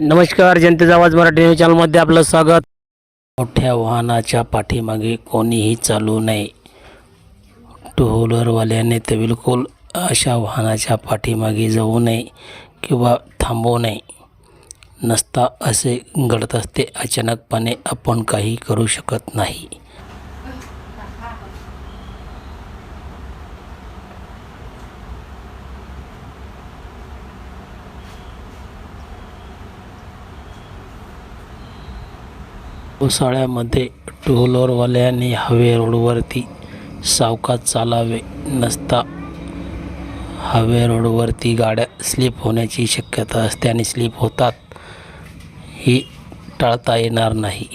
नमस्कार जनतेचा आवाज मराठी न्यूज चॅनलमध्ये आपलं स्वागत. मोठ्या वाहनाच्या पाठीमागे कोणीही चालू नये टू व्हीलरवाल्याने तर बिलकुल अशा वाहनाच्या पाठीमागे जाऊ नये किंवा थांबवू नये. नसता असे घडत असते अचानकपणे आपण काही करू शकत नाही. पावसाळ्यामध्ये टू हवे रोडवरती सावकात चालावे नसता हवे रोडवरती गाड्या स्लिप होण्याची शक्यता असते आणि स्लिप होतात ही टाळता येणार नाही.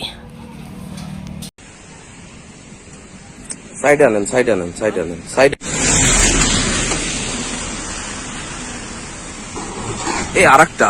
साईड आनंद साईड आनंद साईड आनंद साईड ए आरक्ता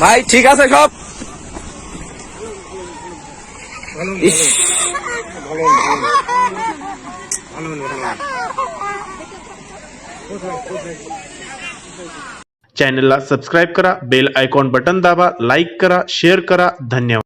ভাই ঠিক আছে সব ইস, चॅनलला सबस्क्राईब करा बेल आयकॉन बटन दाबा लाईक करा शेअर करा धन्यवाद